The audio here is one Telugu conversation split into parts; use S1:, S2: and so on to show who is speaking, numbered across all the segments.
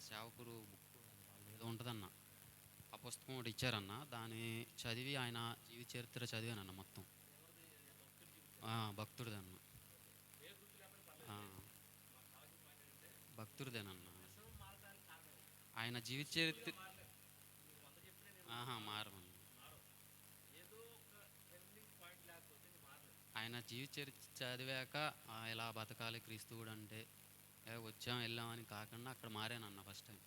S1: సేవకురు బుక్ ఏదో ఉంటుందన్న. ఆ పుస్తకం ఒకటి ఇచ్చారన్న. దాన్ని చదివి ఆయన జీవిత చరిత్ర చదివానన్న మొత్తం. ఆ, భక్తుడిదన్న. ఆ, భక్తుడిదేనన్న. ఆయన జీవిత చరిత్ర ఆహా మారమన్న ఆయన జీవిత చరిత్ర చదివాక ఇలా బతకాలి క్రీస్తువుడు అంటే వచ్చాం వెళ్ళామని కాకుండా అక్కడ మారానన్న ఫస్ట్ టైం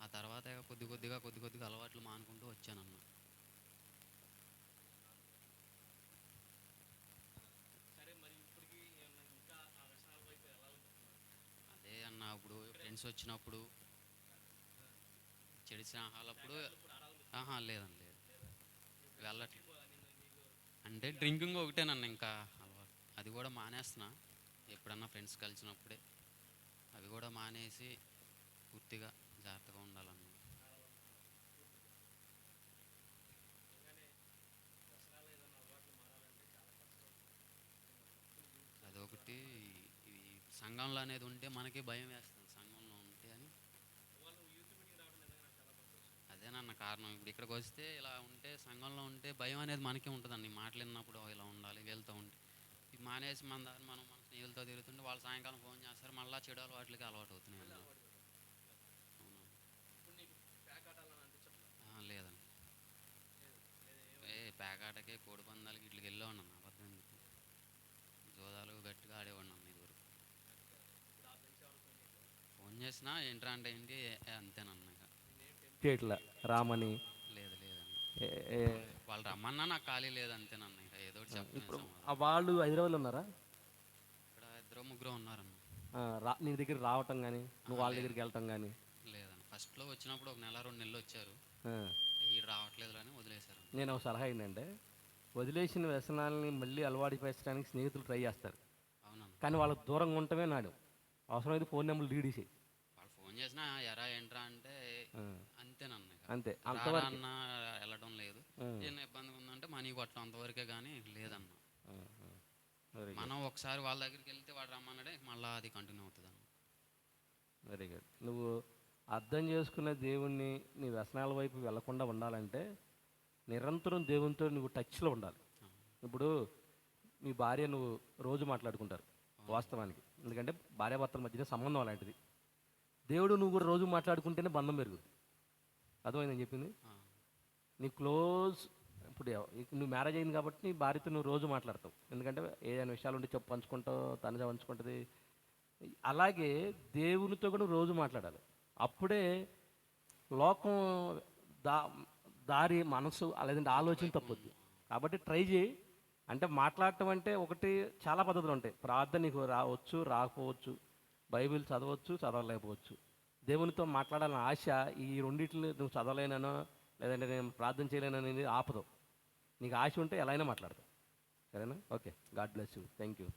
S1: ఆ తర్వాత కొద్ది కొద్దిగా కొద్ది కొద్దిగా అలవాట్లు మానుకుంటూ వచ్చానన్న అదే అన్న ఇప్పుడు ఫ్రెండ్స్ వచ్చినప్పుడు చెడు స్నేహాలప్పుడు ఆహా లేదండి లేదు. వెళ్ళట్లేదు అంటే డ్రింకింగ్ ఒకటేనన్న ఇంకా అలవాటు. అది కూడా మానేస్తున్నా. ఎప్పుడన్నా ఫ్రెండ్స్ కలిసినప్పుడే. అవి కూడా మానేసి పూర్తిగా జాగ్రత్తగా ఉండాలన్న అదొకటి. ఈ సంఘంలో అనేది ఉంటే మనకి భయం వేస్తుంది. సంఘంలో ఉంటే అని. అదేనన్న కారణం. ఇప్పుడు ఇక్కడికి వస్తే ఇలా ఉంటే సంఘంలో ఉంటే భయం అనేది మనకే ఉంటుందండి. మాటలు విన్నప్పుడు ఇలా ఉండాలి వెళ్తూ ఉంటే. మానేసి మన దాన్ని మనం స్నేహితులతో తిరుగుతుంటే వాళ్ళు సాయంకాలం ఫోన్ చేస్తారు. మళ్ళీ చెడు అలవాట్లకి అలవాటు అవుతున్నాయి. అవును. లేదండి. ఏ పేకాటకే కోడి పందాలకి ఇట్లకి వెళ్ళేవాడిని అన్న అబద్ధం ఎందుకు జోదాలు గట్టిగా ఆడేవాడిని అన్న ఇదివరకు. ఫోన్ చేసినా ఏంట్రా అంటే ఏంటి? అంతేనన్న ఇక.
S2: రామని?
S1: లేదు లేదండి. వాళ్ళు రమ్మన్నా నాకు ఖాళీ లేదు అంతేనన్న ఇక. ఏదో ఒకటి
S2: ఇప్పుడు వాళ్ళు హైదరాబాద్లో ఉన్నారా?
S1: ఇద్దరు ముగ్గురు ఉన్నారన్న
S2: నీ దగ్గర రావటం కానీ నువ్వు వాళ్ళ దగ్గరికి వెళ్ళటం కానీ
S1: లేదండి. ఫస్ట్లో వచ్చినప్పుడు ఒక నెల రెండు నెలలు వచ్చారు. ఈ రావట్లేదు అని వదిలేశారు
S2: నేను ఒక సలహా ఏంటంటే వదిలేసిన వ్యసనాలని మళ్ళీ అలవాటు పరచడానికి స్నేహితులు ట్రై చేస్తారు.
S1: అవునన్న
S2: కానీ వాళ్ళకు దూరంగా ఉండటమే నాడు. అవసరమైతే ఫోన్ నెంబర్ లీడ్ చేసి
S1: వాళ్ళు ఫోన్ చేసినా ఎరా ఏంట్రా? అంటే అంతేనన్న
S2: అంతే. అంతవరకు.
S1: అన్న వెళ్ళడం లేదు. ఏమైనా ఇబ్బందిగా ఉందంటే మనీ కొట్టడం అంతవరకే కానీ లేదన్న. మనం ఒకసారి వాళ్ళ దగ్గరికి వెళ్తే వాడు రమ్మన్నాడే మళ్ళీ అది కంటిన్యూ అవుతుంది
S2: వెరీ గుడ్ నువ్వు అర్థం చేసుకున్న దేవుణ్ణి నీ వ్యసనాల వైపు వెళ్ళకుండా ఉండాలంటే నిరంతరం దేవునితో నువ్వు టచ్లో ఉండాలి. ఇప్పుడు మీ భార్య నువ్వు రోజు మాట్లాడుకుంటారు వాస్తవానికి. ఎందుకంటే భార్యాభర్తల మధ్యన సంబంధం అలాంటిది. దేవుడు నువ్వు కూడా రోజు మాట్లాడుకుంటేనే బంధం పెరుగుతుంది అర్థమైందని చెప్పింది? నీ క్లోజ్ ఇప్పుడు నువ్వు మ్యారేజ్ అయింది కాబట్టి నీ భార్యతో నువ్వు రోజు మాట్లాడతావు. ఎందుకంటే ఏదైనా విషయాలు ఉంటే చెప్పు పంచుకుంటావు తనజ పంచుకుంటుంది. అలాగే దేవునితో కూడా నువ్వు రోజు మాట్లాడాలి. అప్పుడే లోకం దా దారి మనసు లేదంటే ఆలోచన తప్పొద్దు. కాబట్టి ట్రై చేయి. అంటే మాట్లాడటం అంటే ఒకటి చాలా పద్ధతులు ఉంటాయి. ప్రార్థన నీకు రావచ్చు రాకపోవచ్చు బైబిల్ చదవచ్చు చదవలేకపోవచ్చు. దేవునితో మాట్లాడాలని ఆశ ఈ రెండింటిని నువ్వు చదవలేనో లేదంటే నేను ప్రార్థన చేయలేననేది ఆపదు. నీకు ఆశ ఉంటే ఎలా అయినా మాట్లాడతావు. సరేనా? Okay. God bless you. Thank you